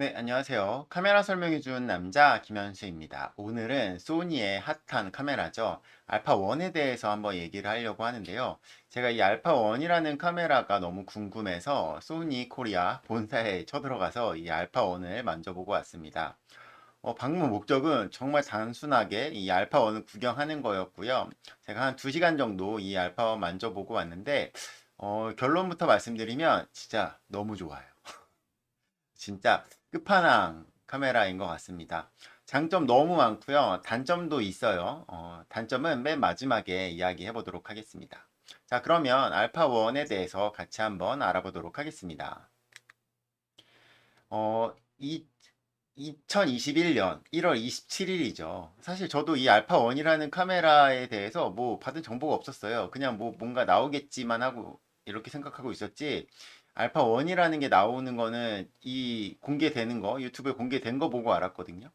네, 안녕하세요. 카메라 설명해준 남자 김현수입니다. 오늘은 소니의 핫한 카메라죠. 알파1에 대해서 한번 얘기를 하려고 하는데요. 제가 이 알파1이라는 카메라가 너무 궁금해서 소니 코리아 본사에 쳐들어가서 이 알파1을 만져보고 왔습니다. 어, 방문 목적은 정말 단순하게 이 알파1을 구경하는 거였고요. 제가 한 2시간 정도 이 알파1 만져보고 왔는데, 어, 결론부터 말씀드리면 진짜 너무 좋아요. 진짜 끝판왕 카메라인 것 같습니다. 장점 너무 많고요. 단점도 있어요. 어, 단점은 맨 마지막에 이야기해 보도록 하겠습니다. 자, 그러면 알파1에 대해서 같이 한번 알아보도록 하겠습니다. 어, 이 2021년 1월 27일이죠. 사실 저도 이 알파1이라는 카메라에 대해서 뭐 받은 정보가 없었어요. 그냥 뭐 뭔가 나오겠지만 하고 이렇게 생각하고 있었지. 알파 1이라는 게 나오는 거는 이 공개되는 거, 유튜브에 공개된 거 보고 알았거든요.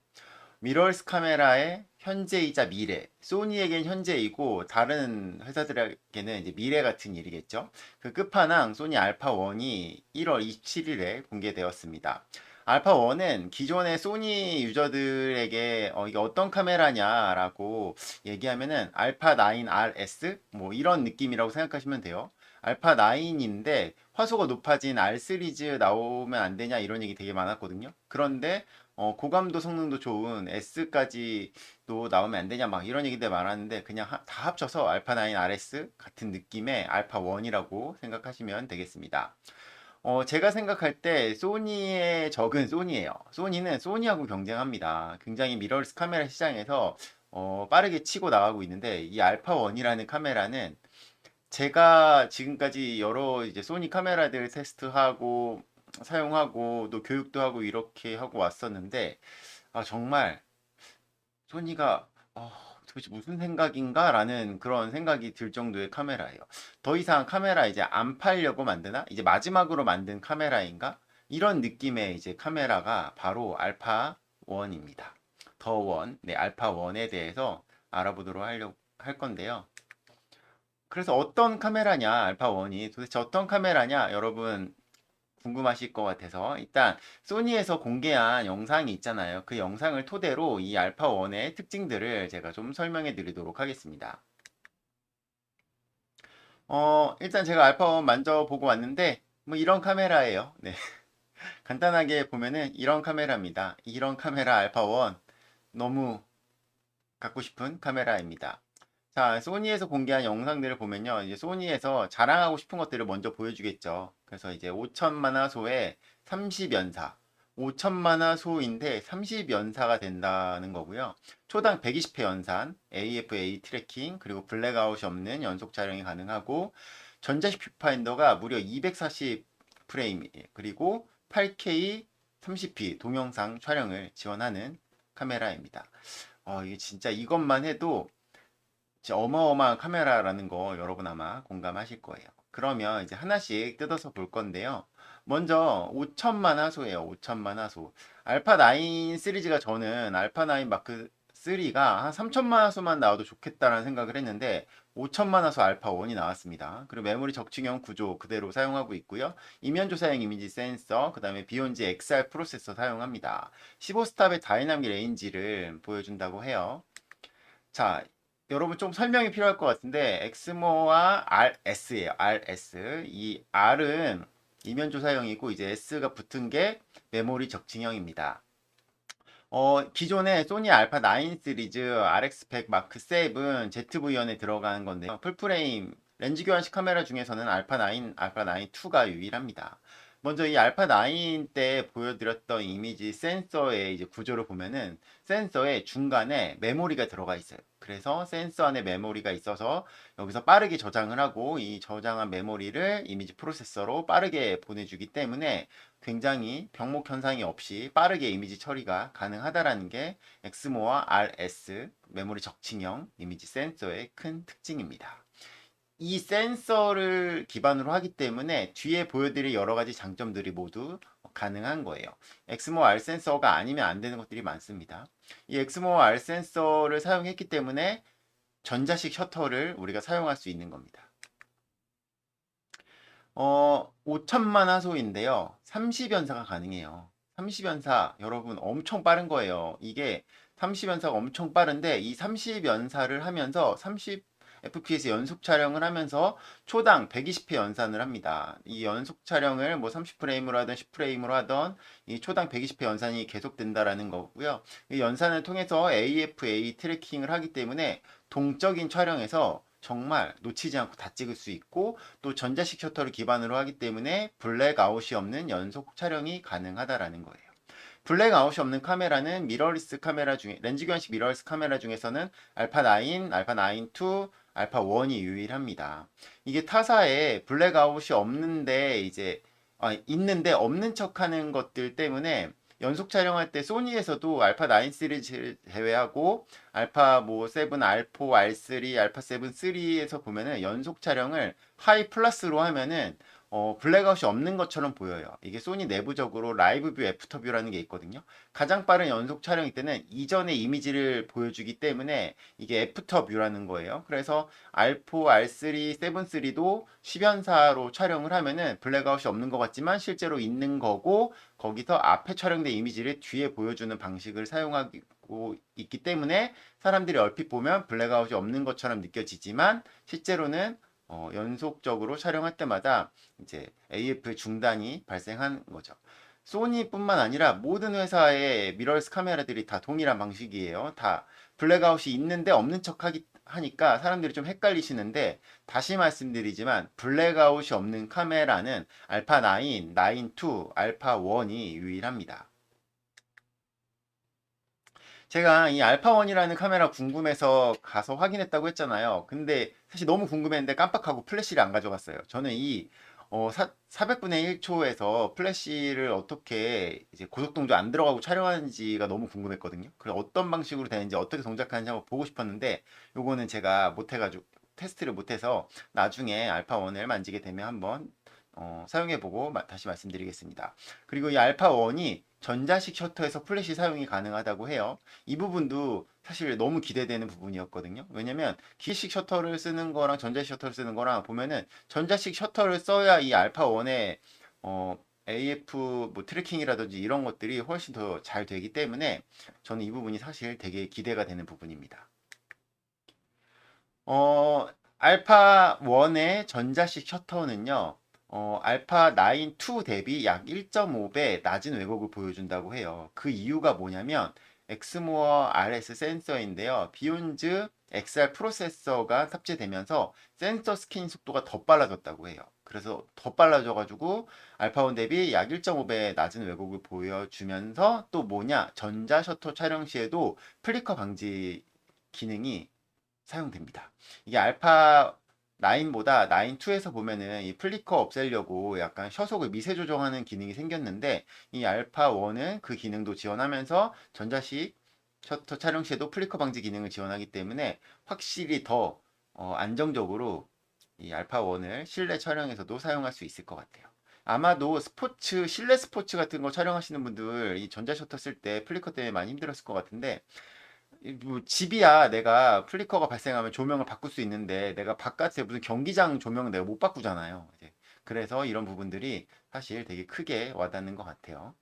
미러스 카메라의 현재이자 미래. 소니에겐 현재이고 다른 회사들에게는 이제 미래 같은 일이겠죠. 그 끝판왕 소니 알파 1이 1월 27일에 공개되었습니다. 알파 1은 기존의 소니 유저들에게 어, 이게 어떤 카메라냐라고 얘기하면은 알파 9 RS 뭐 이런 느낌이라고 생각하시면 돼요. 알파 9인데 화소가 높아진 R 시리즈 나오면 안 되냐 이런 얘기 되게 많았거든요. 그런데 어, 고감도 성능도 좋은 S까지도 나오면 안 되냐 막 이런 얘기들 많았는데 그냥 하, 다 합쳐서 알파 9 RS 같은 느낌의 알파 1이라고 생각하시면 되겠습니다. 어, 제가 생각할 때 소니의 적은 소니예요. 소니는 소니하고 경쟁합니다. 굉장히 미러리스 카메라 시장에서 어, 빠르게 치고 나가고 있는데 이 알파 1이라는 카메라는 제가 지금까지 여러 이제 소니 카메라들 테스트하고 사용하고 또 교육도 하고 이렇게 하고 왔었는데 아 정말 소니가 어, 도대체 무슨 생각인가라는 그런 생각이 들 정도의 카메라예요. 더 이상 카메라 이제 안 팔려고 만드나? 이제 마지막으로 만든 카메라인가? 이런 느낌의 이제 카메라가 바로 알파 1입니다. 더 원, 네, 알파 1에 대해서 알아보도록 하려고 할 건데요. 그래서 어떤 카메라냐, 알파1이 도대체 어떤 카메라냐, 여러분 궁금하실 것 같아서 일단 소니에서 공개한 영상이 있잖아요. 그 영상을 토대로 이 알파1의 특징들을 제가 좀 설명해 드리도록 하겠습니다. 어, 일단 제가 알파1 만져보고 왔는데, 뭐 이런 카메라예요. 네. 간단하게 보면은 이런 카메라입니다. 이런 카메라 알파1 너무 갖고 싶은 카메라입니다. 자, 소니에서 공개한 영상들을 보면요. 이제 소니에서 자랑하고 싶은 것들을 먼저 보여주겠죠. 그래서 이제 5천만 화소에 30연사. 5천만 화소인데 30연사가 된다는 거고요. 초당 120회 연산, AFA 트래킹, 그리고 블랙아웃이 없는 연속 촬영이 가능하고 전자식 뷰파인더가 무려 240 프레임, 그리고 8K 30p 동영상 촬영을 지원하는 카메라입니다. 어, 이게 진짜 이것만 해도 어마어마한 카메라라는 거 여러분 아마 공감하실 거예요. 그러면 이제 하나씩 뜯어서 볼 건데요. 먼저 5천만 화소예요. 5천만 화소. 알파 9 시리즈가 저는 알파 9 마크 3가 한 3천만 화소만 나와도 좋겠다라는 생각을 했는데 5천만 화소 알파 1이 나왔습니다. 그리고 메모리 적층형 구조 그대로 사용하고 있고요. 이면 조사형 이미지 센서, 그 다음에 비욘지 XR 프로세서 사용합니다. 15스탑의 다이나믹 레인지를 보여준다고 해요. 자, 여러분 좀 설명이 필요할 것 같은데 엑스모와 RS예요. RS. 이 R은 이면 조사형이고 이제 S가 붙은 게 메모리 적층형입니다. 어, 기존의 소니 알파 9 시리즈 RX100 마크 7 ZV-1에 들어가는 건데요. 풀프레임 렌즈 교환식 카메라 중에서는 알파 9, 알파 9 2가 유일합니다. 먼저 이 알파 9 때 보여드렸던 이미지 센서의 이제 구조를 보면은 센서의 중간에 메모리가 들어가 있어요. 그래서 센서 안에 메모리가 있어서 여기서 빠르게 저장을 하고 이 저장한 메모리를 이미지 프로세서로 빠르게 보내주기 때문에 굉장히 병목 현상이 없이 빠르게 이미지 처리가 가능하다라는 게 엑스모와 RS 메모리 적층형 이미지 센서의 큰 특징입니다. 이 센서를 기반으로 하기 때문에 뒤에 보여드릴 여러 가지 장점들이 모두 가능한 거예요. 엑스모 R 센서가 아니면 안 되는 것들이 많습니다. 이 엑스모 R 센서를 사용했기 때문에 전자식 셔터를 우리가 사용할 수 있는 겁니다. 어, 5천만 화소인데요. 30연사가 가능해요. 30연사 여러분 엄청 빠른 거예요. 이게 30연사가 엄청 빠른데 이 30연사를 하면서 30 FPS 연속 촬영을 하면서 초당 120회 연산을 합니다. 이 연속 촬영을 뭐 30프레임으로 하든 10프레임으로 하던 이 초당 120회 연산이 계속된다라는 거고요. 이 연산을 통해서 AFA 트래킹을 하기 때문에 동적인 촬영에서 정말 놓치지 않고 다 찍을 수 있고 또 전자식 셔터를 기반으로 하기 때문에 블랙아웃이 없는 연속 촬영이 가능하다라는 거예요. 블랙아웃이 없는 카메라는 미러리스 카메라 중에 렌즈 교환식 미러리스 카메라 중에서는 알파 9, 알파 9 2, 알파 1이 유일합니다. 이게 타사에 블랙아웃이 없는데 이제 아, 있는데 없는 척하는 것들 때문에 연속 촬영할 때 소니에서도 알파 9 시리즈를 제외하고 알파 뭐 7, R4, R3, 알파 7, 3에서 보면은 연속 촬영을 하이 플러스로 하면은 어, 블랙아웃이 없는 것처럼 보여요. 이게 소니 내부적으로 라이브 뷰, 애프터 뷰라는 게 있거든요. 가장 빠른 연속 촬영일 때는 이전의 이미지를 보여주기 때문에 이게 애프터 뷰라는 거예요. 그래서 R4, R3, 7, 3도 10연사로 촬영을 하면은 블랙아웃이 없는 것 같지만 실제로 있는 거고 거기서 앞에 촬영된 이미지를 뒤에 보여주는 방식을 사용하고 있기 때문에 사람들이 얼핏 보면 블랙아웃이 없는 것처럼 느껴지지만 실제로는 어, 연속적으로 촬영할 때마다 이제 AF 중단이 발생한 거죠. 소니뿐만 아니라 모든 회사의 미러리스 카메라들이 다 동일한 방식이에요. 다 블랙아웃이 있는데 없는 척 하기, 하니까 사람들이 좀 헷갈리시는데 다시 말씀드리지만 블랙아웃이 없는 카메라는 알파 9, 9 2, 알파 1이 유일합니다. 제가 이 알파1이라는 카메라 궁금해서 가서 확인했다고 했잖아요. 근데 사실 너무 궁금했는데 깜빡하고 플래시를 안 가져갔어요. 저는 이 어, 4, 400분의 1초에서 플래시를 어떻게 이제 고속동조 안 들어가고 촬영하는지가 너무 궁금했거든요. 그래서 어떤 방식으로 되는지 어떻게 동작하는지 한번 보고 싶었는데 요거는 제가 못해가지고 테스트를 못해서 나중에 알파1을 만지게 되면 한번 어, 사용해보고 마- 다시 말씀드리겠습니다. 그리고 이 알파1이 전자식 셔터에서 플래시 사용이 가능하다고 해요. 이 부분도 사실 너무 기대되는 부분이었거든요. 왜냐면 기식 셔터를 쓰는 거랑 전자식 셔터를 쓰는 거랑 보면은 전자식 셔터를 써야 이 알파 1의 어, AF 뭐 트래킹이라든지 이런 것들이 훨씬 더 잘 되기 때문에 저는 이 부분이 사실 되게 기대가 되는 부분입니다. 어, 알파 1의 전자식 셔터는요. 어, 알파 9 2 대비 약 1.5배 낮은 왜곡을 보여준다고 해요. 그 이유가 뭐냐면 엑스모어 RS 센서인데요. 비욘즈 XR 프로세서가 탑재되면서 센서 스캔 속도가 더 빨라졌다고 해요. 그래서 더 빨라져가지고 알파1 대비 약 1.5배 낮은 왜곡을 보여주면서 또 뭐냐 전자 셔터 촬영 시에도 플리커 방지 기능이 사용됩니다. 이게 알파 9보다 9-2에서 보면은 이 플리커 없애려고 약간 셔속을 미세 조정하는 기능이 생겼는데 이 알파 1은 그 기능도 지원하면서 전자식 셔터 촬영 시에도 플리커 방지 기능을 지원하기 때문에 확실히 더 어, 안정적으로 이 알파 1을 실내 촬영에서도 사용할 수 있을 것 같아요. 아마도 스포츠, 실내 스포츠 같은 거 촬영하시는 분들 이 전자 셔터 쓸 때 플리커 때문에 많이 힘들었을 것 같은데 이 뭐 집이야 내가 플리커가 발생하면 조명을 바꿀 수 있는데 내가 바깥에 무슨 경기장 조명은 내가 못 바꾸잖아요. 이제 그래서 이런 부분들이 사실 되게 크게 와닿는 것 같아요.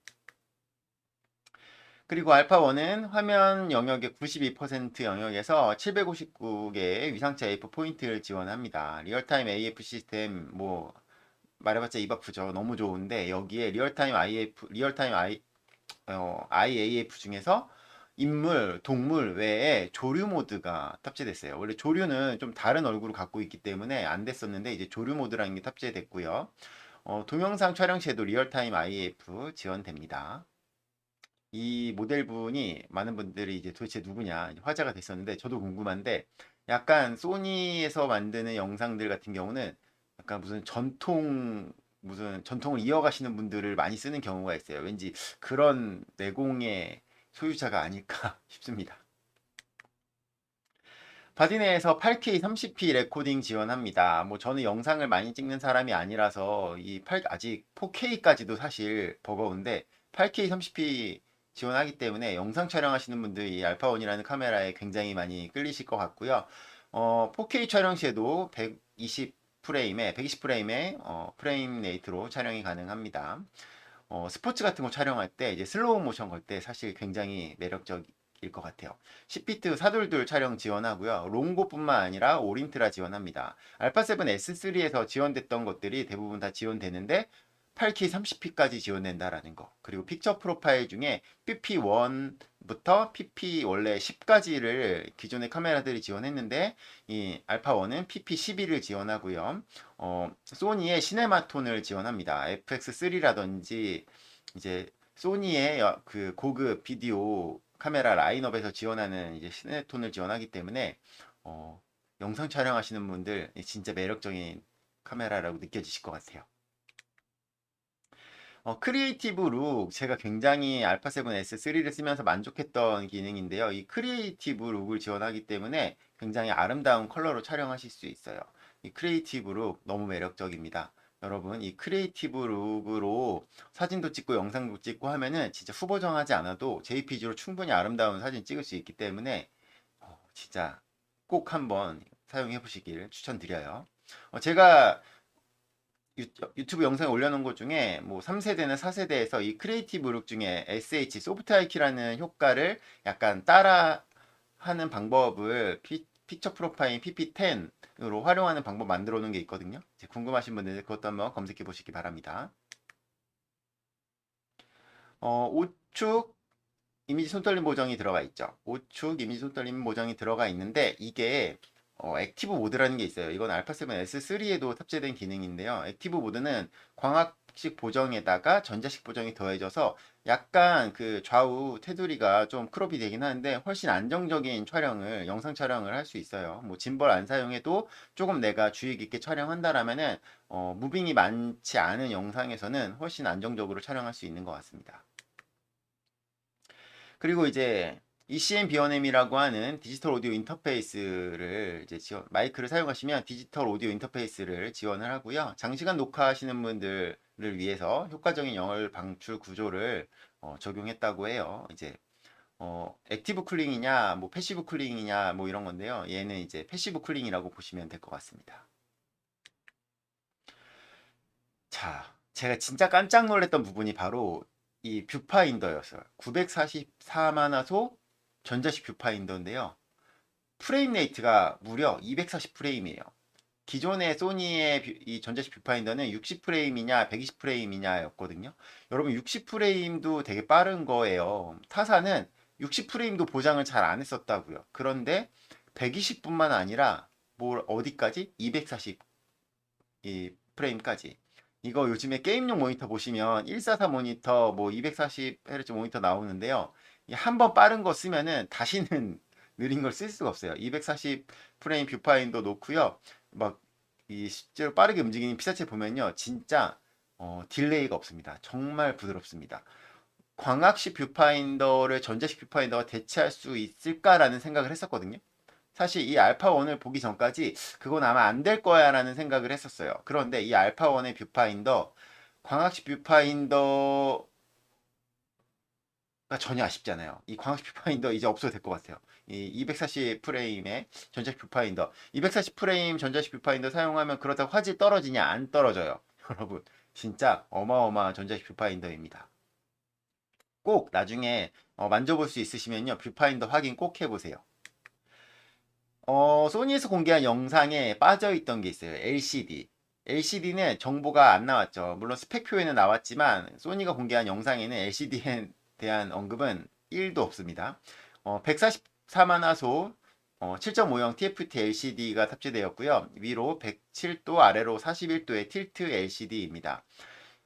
그리고 알파1은 화면 영역의 92% 영역에서 759개의 위상차 AF 포인트를 지원합니다. 리얼타임 AF 시스템 뭐 말해봤자 입 아프죠. 너무 좋은데 여기에 리얼타임 IF 리얼타임 I 어, IAF 중에서 인물, 동물 외에 조류 모드가 탑재됐어요. 원래 조류는 좀 다른 얼굴을 갖고 있기 때문에 안 됐었는데 이제 조류 모드라는 게 탑재됐고요. 어, 동영상 촬영 시에도 리얼타임 IF 지원됩니다. 이 모델분이 많은 분들이 이제 도대체 누구냐 화제가 됐었는데 저도 궁금한데 약간 소니에서 만드는 영상들 같은 경우는 약간 무슨 전통 무슨 전통을 이어가시는 분들을 많이 쓰는 경우가 있어요. 왠지 그런 내공의 소유자가 아닐까 싶습니다. 바디네에서 8K 30p 레코딩 지원합니다. 뭐 저는 영상을 많이 찍는 사람이 아니라서 이 8, 아직 4K까지도 사실 버거운데 8K 30p 지원하기 때문에 영상 촬영하시는 분들 이 알파1이라는 카메라에 굉장히 많이 끌리실 것 같고요. 어, 4K 촬영 시에도 120 프레임에 120 프레임의 어, 프레임 레이트로 촬영이 가능합니다. 어, 스포츠 같은 거 촬영할 때 이제 슬로우 모션 걸 때 사실 굉장히 매력적일 것 같아요. 10비트 사돌돌 촬영 지원하고요. 롱고뿐만 아니라 오린트라 지원합니다. 알파7 S3에서 지원됐던 것들이 대부분 다 지원되는데 8K 30p까지 지원된다라는 거. 그리고 픽처 프로파일 중에 PP1 부터 PP 원래 10까지를 기존의 카메라들이 지원했는데 이 알파1은 PP11을 지원하고요. 어, 소니의 시네마톤을 지원합니다. FX3라든지 이제 소니의 여- 그 고급 비디오 카메라 라인업에서 지원하는 이제 시네톤을 지원하기 때문에 어, 영상 촬영하시는 분들 진짜 매력적인 카메라라고 느껴지실 것 같아요. 어, 크리에이티브 룩 제가 굉장히 알파7 S3를 쓰면서 만족했던 기능인데요. 이 크리에이티브 룩을 지원하기 때문에 굉장히 아름다운 컬러로 촬영하실 수 있어요. 이 크리에이티브 룩 너무 매력적입니다. 여러분 이 크리에이티브 룩으로 사진도 찍고 영상도 찍고 하면은 진짜 후보 정하지 않아도 JPG로 충분히 아름다운 사진 찍을 수 있기 때문에 어, 진짜 꼭 한번 사용해 보시길 추천드려요. 어, 제가 유, 유튜브 영상에 올려놓은 것 중에 뭐 3세대나 4세대에서 이 크리에이티브 룩 중에 SH 소프트 하이키라는 효과를 약간 따라 하는 방법을 피, 픽처 프로파일 PP10으로 활용하는 방법 만들어 놓은 게 있거든요. 궁금하신 분들 그것도 한번 검색해 보시기 바랍니다. 어, 우측 이미지 손떨림 보정이 들어가 있죠. 우측 이미지 손떨림 보정이 들어가 있는데 이게 어, 액티브 모드라는 게 있어요. 이건 알파7 S3에도 탑재된 기능인데요. 액티브 모드는 광학식 보정에다가 전자식 보정이 더해져서 약간 그 좌우 테두리가 좀 크롭이 되긴 하는데 훨씬 안정적인 촬영을 영상 촬영을 할 수 있어요. 뭐 짐벌 안 사용해도 조금 내가 주의 깊게 촬영한다라면은 어, 무빙이 많지 않은 영상에서는 훨씬 안정적으로 촬영할 수 있는 것 같습니다. 그리고 이제 ECM B1M이라고 하는 디지털 오디오 인터페이스를 이제 지원, 마이크를 사용하시면 디지털 오디오 인터페이스를 지원을 하고요. 장시간 녹화하시는 분들을 위해서 효과적인 영월 방출 구조를 어, 적용했다고 해요. 이제 어, 액티브 쿨링이냐, 뭐 패시브 쿨링이냐, 뭐 이런 건데요. 얘는 이제 패시브 쿨링이라고 보시면 될 것 같습니다. 자, 제가 진짜 깜짝 놀랐던 부분이 바로 이 뷰파인더였어요. 944만 화소 전자식 뷰파인더인데요. 프레임 레이트가 무려 240 프레임이에요. 기존의 소니의 뷰- 이 전자식 뷰파인더는 60 프레임이냐 120 프레임이냐였거든요. 여러분 60 프레임도 되게 빠른 거예요. 타사는 60 프레임도 보장을 잘 안 했었다고요. 그런데 120뿐만 아니라 뭘 어디까지 240 이 프레임까지. 이거 요즘에 게임용 모니터 보시면 144 모니터 뭐 240Hz 모니터 나오는데요. 한 번 빠른 거 쓰면은 다시는 느린 걸 쓸 수가 없어요. 240 프레임 뷰파인더 놓고요. 막 이 실제로 빠르게 움직이는 피사체 보면요. 진짜 어, 딜레이가 없습니다. 정말 부드럽습니다. 광학식 뷰파인더를 전자식 뷰파인더가 대체할 수 있을까라는 생각을 했었거든요. 사실 이 알파1을 보기 전까지 그건 아마 안 될 거야 라는 생각을 했었어요. 그런데 이 알파1의 뷰파인더, 광학식 뷰파인더가 전혀 아쉽잖아요. 이 광학식 뷰파인더 이제 없어도 될 것 같아요. 이 240 프레임의 전자식 뷰파인더, 240 프레임 전자식 뷰파인더 사용하면 그렇다고 화질 떨어지냐? 안 떨어져요. 여러분, 진짜 어마어마한 전자식 뷰파인더입니다. 꼭 나중에 어, 만져볼 수 있으시면요. 뷰파인더 확인 꼭 해보세요. 어, 소니에서 공개한 영상에 빠져있던 게 있어요. LCD. LCD는 정보가 안 나왔죠. 물론 스펙표에는 나왔지만 소니가 공개한 영상에는 LCD에 대한 언급은 1도 없습니다. 어, 144만 화소 어, 7.5형 TFT LCD가 탑재되었고요. 위로 107도, 아래로 41도의 틸트 LCD입니다.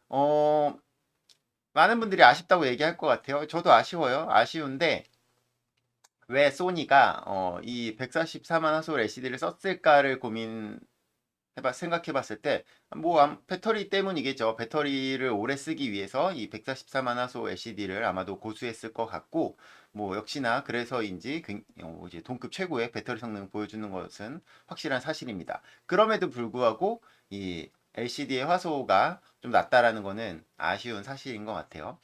어, 많은 분들이 아쉽다고 얘기할 것 같아요. 저도 아쉬워요. 아쉬운데 왜 소니가 어, 이 144만 화소 LCD를 썼을까를 고민 해봐 생각해봤을 때 뭐 배터리 때문이겠죠. 배터리를 오래 쓰기 위해서 이 144만 화소 LCD를 아마도 고수했을 것 같고 뭐 역시나 그래서인지 굉- 어, 이제 동급 최고의 배터리 성능을 보여주는 것은 확실한 사실입니다. 그럼에도 불구하고 이 LCD의 화소가 좀 낮다라는 거는 아쉬운 사실인 것 같아요.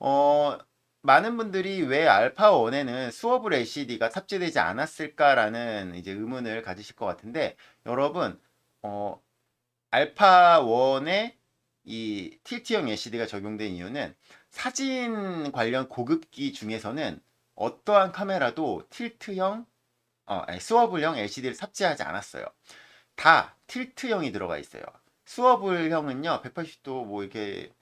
어, 많은 분들이 왜 알파 1에는 수어블 LCD가 탑재되지 않았을까라는 이제 의문을 가지실 것 같은데 여러분 어, 알파 1의 이 틸트형 LCD가 적용된 이유는 사진 관련 고급기 중에서는 어떠한 카메라도 틸트형, 어, 아니, 스워블형 LCD를 탑재하지 않았어요. 다 틸트형이 들어가 있어요. 스워블형은요, 180도 뭐 이렇게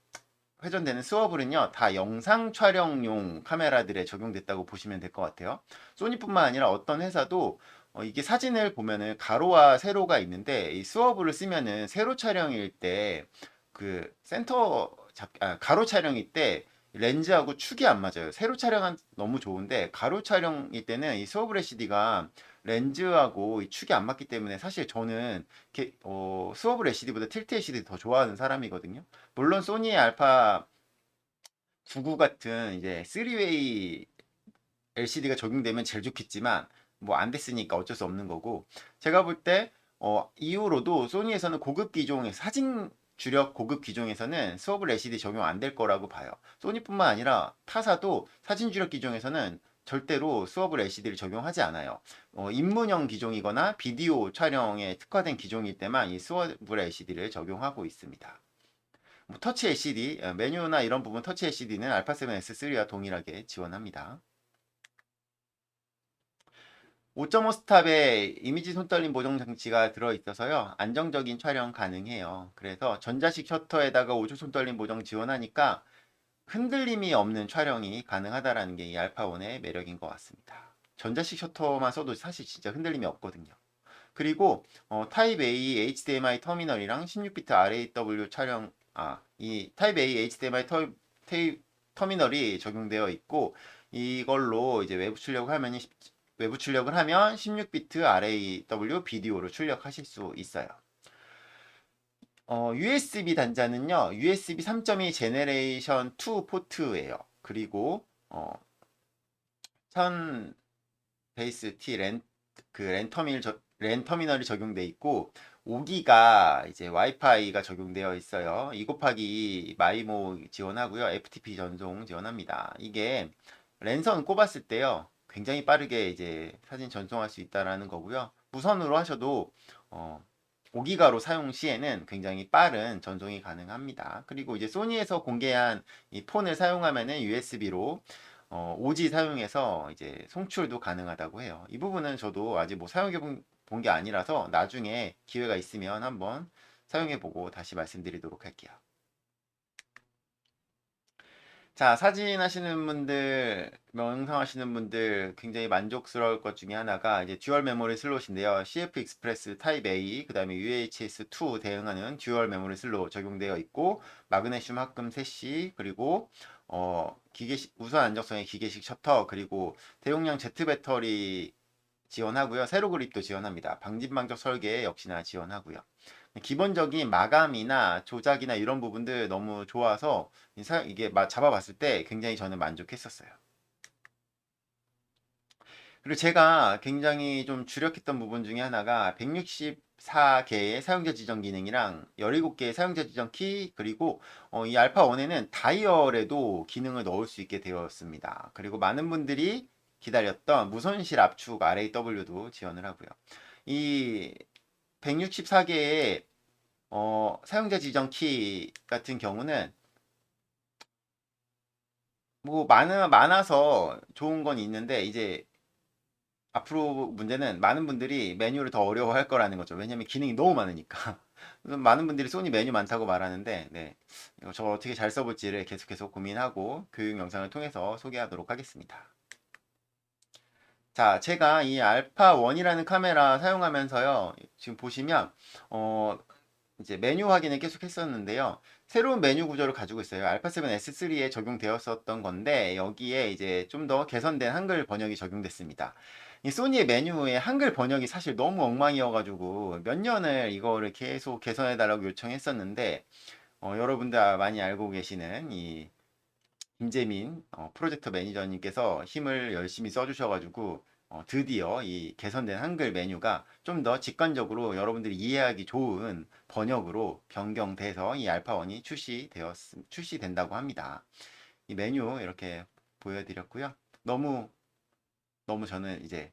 회전되는 스워블은요, 다 영상 촬영용 카메라들에 적용됐다고 보시면 될 것 같아요. 소니뿐만 아니라 어떤 회사도 어, 이게 사진을 보면은 가로와 세로가 있는데 이 스워블을 쓰면은 세로 촬영일 때 그 센터 잡, 아, 가로 촬영일 때 렌즈하고 축이 안 맞아요. 세로 촬영은 너무 좋은데 가로 촬영일 때는 이 스워블 LCD가 렌즈하고 이 축이 안 맞기 때문에 사실 저는 이렇게, 어, 스워블 LCD보다 틸트 LCD 더 좋아하는 사람이거든요. 물론 소니의 알파 99 같은 이제 3웨이 LCD가 적용되면 제일 좋겠지만 뭐 안 됐으니까 어쩔 수 없는 거고 제가 볼때 어, 이후로도 소니에서는 고급 기종의 사진 주력 고급 기종에서는 스워블 LCD 적용 안 될 거라고 봐요. 소니뿐만 아니라 타사도 사진 주력 기종에서는 절대로 스워블 LCD를 적용하지 않아요. 어, 입문형 기종이거나 비디오 촬영에 특화된 기종일 때만 이 스워블 LCD를 적용하고 있습니다. 뭐 터치 LCD, 어, 메뉴나 이런 부분 터치 LCD는 알파 7S3와 동일하게 지원합니다. 5.5 스탑에 이미지 손떨림 보정 장치가 들어있어서요. 안정적인 촬영 가능해요. 그래서 전자식 셔터에다가 5초 손떨림 보정 지원하니까 흔들림이 없는 촬영이 가능하다라는 게 이 알파1의 매력인 것 같습니다. 전자식 셔터만 써도 사실 진짜 흔들림이 없거든요. 그리고 어, 타입 A HDMI 터미널이랑 16비트 RAW 촬영 아, 이 타입 A HDMI 터, 테이, 터미널이 적용되어 있고 이걸로 이제 외부 출력 화면이 외부 출력을 하면 16비트 RAW 비디오로 출력하실 수 있어요. 어, USB 단자는요, USB 3.2 제네레이션 2 포트예요. 그리고 어, 1000 베이스 T 랜, 그 랜터미널, 랜터미널이 적용돼 있고 5기가 이제 와이파이가 적용되어 있어요. 2 곱하기 마이모 지원하고요. FTP 전송 지원합니다. 이게 랜선 꼽았을 때요. 굉장히 빠르게 이제 사진 전송할 수 있다라는 거고요. 무선으로 하셔도 어, 5기가로 사용 시에는 굉장히 빠른 전송이 가능합니다. 그리고 이제 소니에서 공개한 이 폰을 사용하면은 USB로 어, 5G 사용해서 이제 송출도 가능하다고 해요. 이 부분은 저도 아직 뭐 사용해 본 게 아니라서 나중에 기회가 있으면 한번 사용해 보고 다시 말씀드리도록 할게요. 자, 사진 하시는 분들, 영상 하시는 분들 굉장히 만족스러울 것 중에 하나가 이제 듀얼 메모리 슬롯인데요. CF 익스프레스 타입 A, 그 다음에 UHS2 대응하는 듀얼 메모리 슬롯 적용되어 있고, 마그네슘 합금 세시, 그리고 어, 기계식, 우선 안정성의 기계식 셔터, 그리고 대용량 Z 배터리 지원하고요. 세로 그립도 지원합니다. 방진방적 설계 역시나 지원하고요. 기본적인 마감이나 조작이나 이런 부분들 너무 좋아서 이게 잡아봤을 때 굉장히 저는 만족했었어요. 그리고 제가 굉장히 좀 주력했던 부분 중에 하나가 164개의 사용자 지정 기능이랑 17개의 사용자 지정 키 그리고 어, 이 알파 1에는 다이얼에도 기능을 넣을 수 있게 되었습니다. 그리고 많은 분들이 기다렸던 무손실 압축 RAW도 지원을 하고요. 이 164개의 어, 사용자 지정 키 같은 경우는 뭐 많아 많아서 좋은 건 있는데 이제 앞으로 문제는 많은 분들이 메뉴를 더 어려워할 거라는 거죠. 왜냐면 기능이 너무 많으니까. 많은 분들이 소니 메뉴 많다고 말하는데 네. 저 어떻게 잘 써볼지를 계속해서 고민하고 교육 영상을 통해서 소개하도록 하겠습니다. 자, 제가 이 알파 1이라는 카메라 사용하면서요. 지금 보시면 어 이제 메뉴 확인을 계속 했었는데요. 새로운 메뉴 구조를 가지고 있어요. 알파 7 S3에 적용되었었던 건데 여기에 이제 좀 더 개선된 한글 번역이 적용됐습니다. 이 소니의 메뉴에 한글 번역이 사실 너무 엉망이어가지고 몇 년을 이거를 계속 개선해달라고 요청했었는데 어, 여러분들 많이 알고 계시는 이 김재민 어, 프로젝트 매니저님께서 힘을 열심히 써주셔가지고 어, 드디어 이 개선된 한글 메뉴가 좀 더 직관적으로 여러분들이 이해하기 좋은 번역으로 변경돼서 이 알파원이 출시되었 출시된다고 합니다. 이 메뉴 이렇게 보여드렸고요. 너무 너무 저는 이제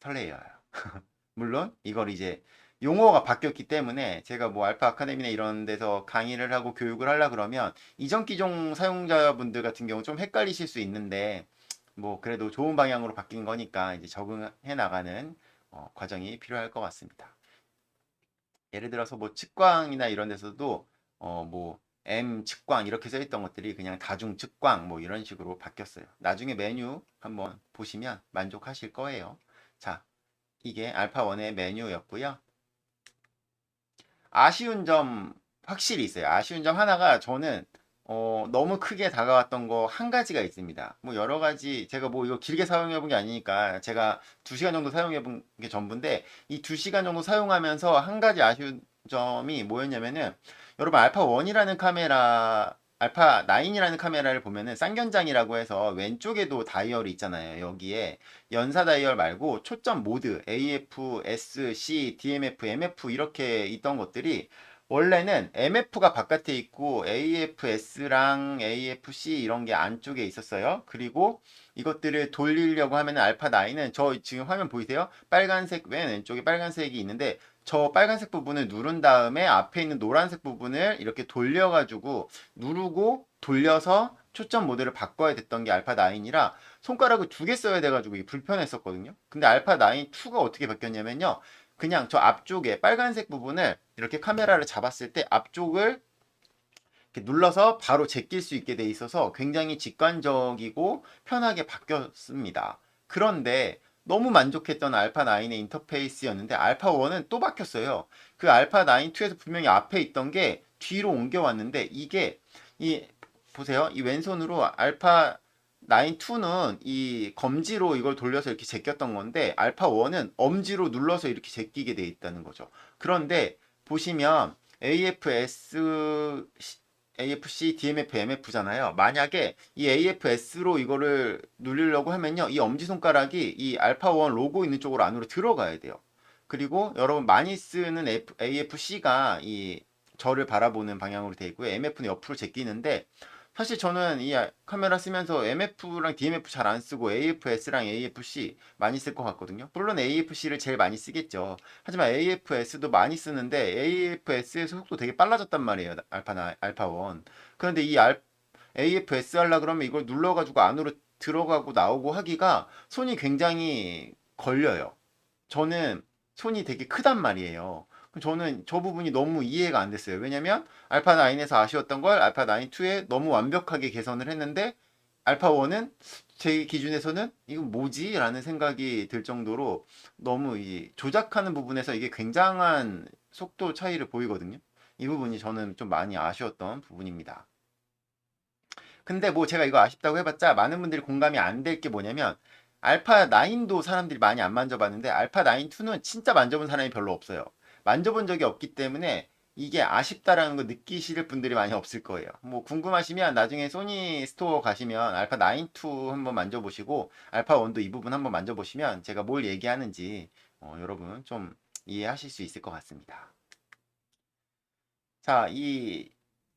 설레요. 물론 이걸 이제 용어가 바뀌었기 때문에 제가 뭐 알파 아카데미나 이런 데서 강의를 하고 교육을 하려 그러면 이전 기종 사용자분들 같은 경우 좀 헷갈리실 수 있는데 뭐 그래도 좋은 방향으로 바뀐 거니까 이제 적응해 나가는 어, 과정이 필요할 것 같습니다. 예를 들어서 뭐 측광이나 이런 데서도 어 뭐 M 측광 이렇게 써 있던 것들이 그냥 다중 측광 뭐 이런 식으로 바뀌었어요. 나중에 메뉴 한번 보시면 만족하실 거예요. 자, 이게 알파 1의 메뉴였고요. 아쉬운 점 확실히 있어요. 아쉬운 점 하나가 저는 어, 너무 크게 다가왔던 거 한 가지가 있습니다. 뭐 여러 가지 제가 뭐 이거 길게 사용해 본 게 아니니까 제가 2시간 정도 사용해 본 게 전부인데 이 2시간 정도 사용하면서 한 가지 아쉬운 점이 뭐였냐면은 여러분 알파 1이라는 카메라 알파 9이라는 카메라를 보면은 쌍견장이라고 해서 왼쪽에도 다이얼이 있잖아요. 여기에 연사 다이얼 말고 초점 모드 AF, S, C, DMF, MF 이렇게 있던 것들이 원래는 MF가 바깥에 있고 AFS랑 AFC 이런 게 안쪽에 있었어요. 그리고 이것들을 돌리려고 하면 알파 9은 저 지금 화면 보이세요? 빨간색 맨 왼쪽에 빨간색이 있는데 저 빨간색 부분을 누른 다음에 앞에 있는 노란색 부분을 이렇게 돌려가지고 누르고 돌려서 초점 모드를 바꿔야 됐던 게 알파 9이라 손가락을 두 개 써야 돼가지고 이게 불편했었거든요. 근데 알파 9 2가 어떻게 바뀌었냐면요. 그냥 저 앞쪽에 빨간색 부분을 이렇게 카메라를 잡았을 때 앞쪽을 눌러서 바로 제낄 수 있게 돼 있어서 굉장히 직관적이고 편하게 바뀌었습니다. 그런데 너무 만족했던 알파 9의 인터페이스였는데 알파 1은 또 바뀌었어요. 그 알파 9 2에서 분명히 앞에 있던 게 뒤로 옮겨왔는데 이게 이 보세요. 이 왼손으로 알파 9 2는 이 검지로 이걸 돌려서 이렇게 제꼈던 건데 알파 1은 엄지로 눌러서 이렇게 제끼게 돼 있다는 거죠. 그런데 보시면 AFS AFC, DMF, MF잖아요. 만약에 이 AFS로 이거를 누르려고 하면요. 이 엄지손가락이 이 알파1 로고 있는 쪽으로 안으로 들어가야 돼요. 그리고 여러분 많이 쓰는 AFC가 이 저를 바라보는 방향으로 되어 있고요. MF는 옆으로 제끼는데 사실 저는 이 카메라 쓰면서 MF랑 DMF 잘 안 쓰고 AFS랑 AFC 많이 쓸 것 같거든요. 물론 AFC를 제일 많이 쓰겠죠. 하지만 AFS도 많이 쓰는데 AFS의 속도 되게 빨라졌단 말이에요. 알파나 알파 1. 그런데 이 알, AFS 하려 그러면 이걸 눌러 가지고 안으로 들어가고 나오고 하기가 손이 굉장히 걸려요. 저는 손이 되게 크단 말이에요. 저는 저 부분이 너무 이해가 안 됐어요. 왜냐면 알파 9에서 아쉬웠던 걸 알파 9 2에 너무 완벽하게 개선을 했는데 알파 1은 제 기준에서는 이거 뭐지? 라는 생각이 들 정도로 너무 이 조작하는 부분에서 이게 굉장한 속도 차이를 보이거든요. 이 부분이 저는 좀 많이 아쉬웠던 부분입니다. 근데 뭐 제가 이거 아쉽다고 해봤자 많은 분들이 공감이 안 될 게 뭐냐면 알파 9도 사람들이 많이 안 만져봤는데 알파 9 2는 진짜 만져본 사람이 별로 없어요. 만져본 적이 없기 때문에 이게 아쉽다라는 거 느끼실 분들이 많이 없을 거예요. 뭐 궁금하시면 나중에 소니 스토어 가시면 알파 9-2 한번 만져보시고 알파 1도 이 부분 한번 만져보시면 제가 뭘 얘기하는지 어, 여러분 좀 이해하실 수 있을 것 같습니다. 자, 이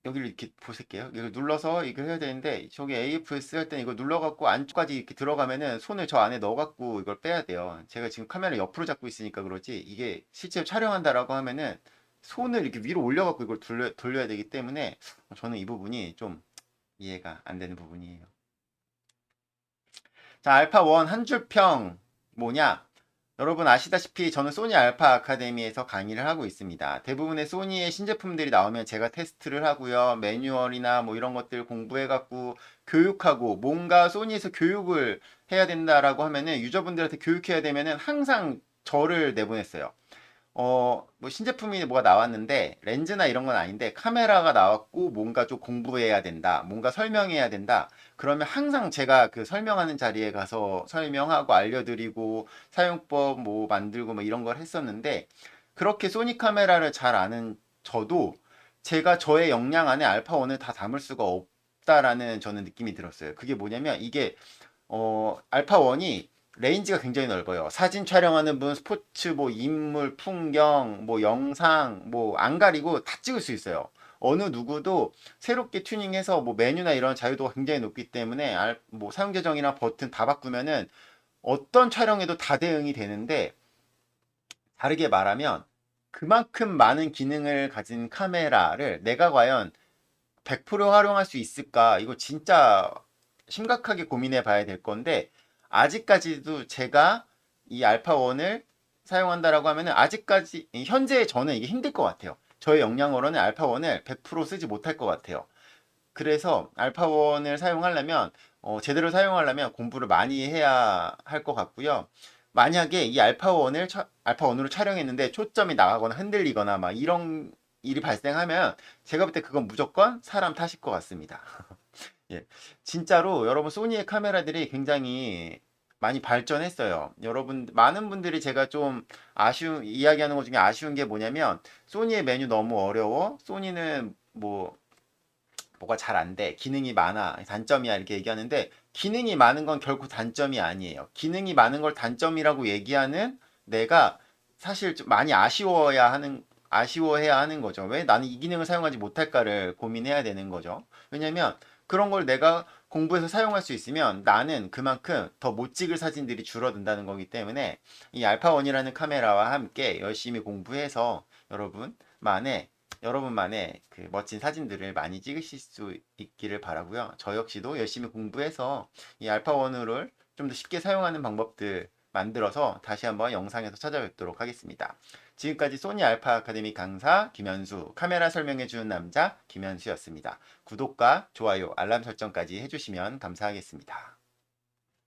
여기를 이렇게 보실게요. 이걸 눌러서 이거 해야 되는데 저기 AFS 할 때는 이거 눌러갖고 안쪽까지 이렇게 들어가면은 손을 저 안에 넣어갖고 이걸 빼야 돼요. 제가 지금 카메라 옆으로 잡고 있으니까 그렇지 이게 실제로 촬영한다라고 하면은 손을 이렇게 위로 올려갖고 이걸 돌려, 돌려야 되기 때문에 저는 이 부분이 좀 이해가 안 되는 부분이에요. 자, 알파 1 한 줄 평 뭐냐? 여러분 아시다시피 저는 소니 알파 아카데미에서 강의를 하고 있습니다. 대부분의 소니의 신제품들이 나오면 제가 테스트를 하고요. 매뉴얼이나 뭐 이런 것들 공부해갖고 교육하고 뭔가 소니에서 교육을 해야 된다라고 하면은 유저분들한테 교육해야 되면은 항상 저를 내보냈어요. 어, 뭐 신제품이 뭐가 나왔는데 렌즈나 이런 건 아닌데 카메라가 나왔고 뭔가 좀 공부해야 된다. 뭔가 설명해야 된다. 그러면 항상 제가 그 설명하는 자리에 가서 설명하고 알려드리고 사용법 뭐 만들고 뭐 이런 걸 했었는데 그렇게 소니 카메라를 잘 아는 저도 제가 저의 역량 안에 알파1을 다 담을 수가 없다라는 저는 느낌이 들었어요. 그게 뭐냐면 이게 어, 알파1이 레인지가 굉장히 넓어요. 사진 촬영하는 분, 스포츠, 뭐 인물, 풍경, 뭐 영상, 뭐 안 가리고 다 찍을 수 있어요. 어느 누구도 새롭게 튜닝해서 뭐 메뉴나 이런 자유도가 굉장히 높기 때문에 알, 뭐 사용 계정이나 버튼 다 바꾸면은 어떤 촬영에도 다 대응이 되는데 다르게 말하면 그만큼 많은 기능을 가진 카메라를 내가 과연 100% 활용할 수 있을까? 이거 진짜 심각하게 고민해 봐야 될 건데, 아직까지도 제가 이 알파1을 사용한다라고 하면은 아직까지, 현재 저는 이게 힘들 것 같아요. 저의 역량으로는 알파1을 100% 쓰지 못할 것 같아요. 그래서 알파1을 사용하려면, 어, 제대로 사용하려면 공부를 많이 해야 할 것 같고요. 만약에 이 알파1을, 알파1으로 촬영했는데 초점이 나가거나 흔들리거나 막 이런 일이 발생하면 제가 볼 때 그건 무조건 사람 탓일 것 같습니다. 예. 진짜로 여러분 소니의 카메라들이 굉장히 많이 발전했어요. 여러분 많은 분들이 제가 좀 아쉬운 이야기하는 것 중에 아쉬운 게 뭐냐면 소니의 메뉴 너무 어려워. 소니는 뭐 뭐가 잘 안 돼. 기능이 많아. 단점이야. 이렇게 얘기하는데 기능이 많은 건 결코 단점이 아니에요. 기능이 많은 걸 단점이라고 얘기하는 내가 사실 좀 많이 아쉬워야 하는 아쉬워해야 하는 거죠. 왜 나는 이 기능을 사용하지 못할까를 고민해야 되는 거죠. 왜냐면 그런 걸 내가 공부해서 사용할 수 있으면 나는 그만큼 더 못 찍을 사진들이 줄어든다는 거기 때문에 이 알파1이라는 카메라와 함께 열심히 공부해서 여러분만의 여러분만의 그 멋진 사진들을 많이 찍으실 수 있기를 바라고요. 저 역시도 열심히 공부해서 이 알파1을 좀더 쉽게 사용하는 방법들 만들어서 다시 한번 영상에서 찾아뵙도록 하겠습니다. 지금까지 소니 알파 아카데미 강사 김현수, 카메라 설명해 주는 남자 김현수였습니다. 구독과 좋아요, 알람 설정까지 해주시면 감사하겠습니다.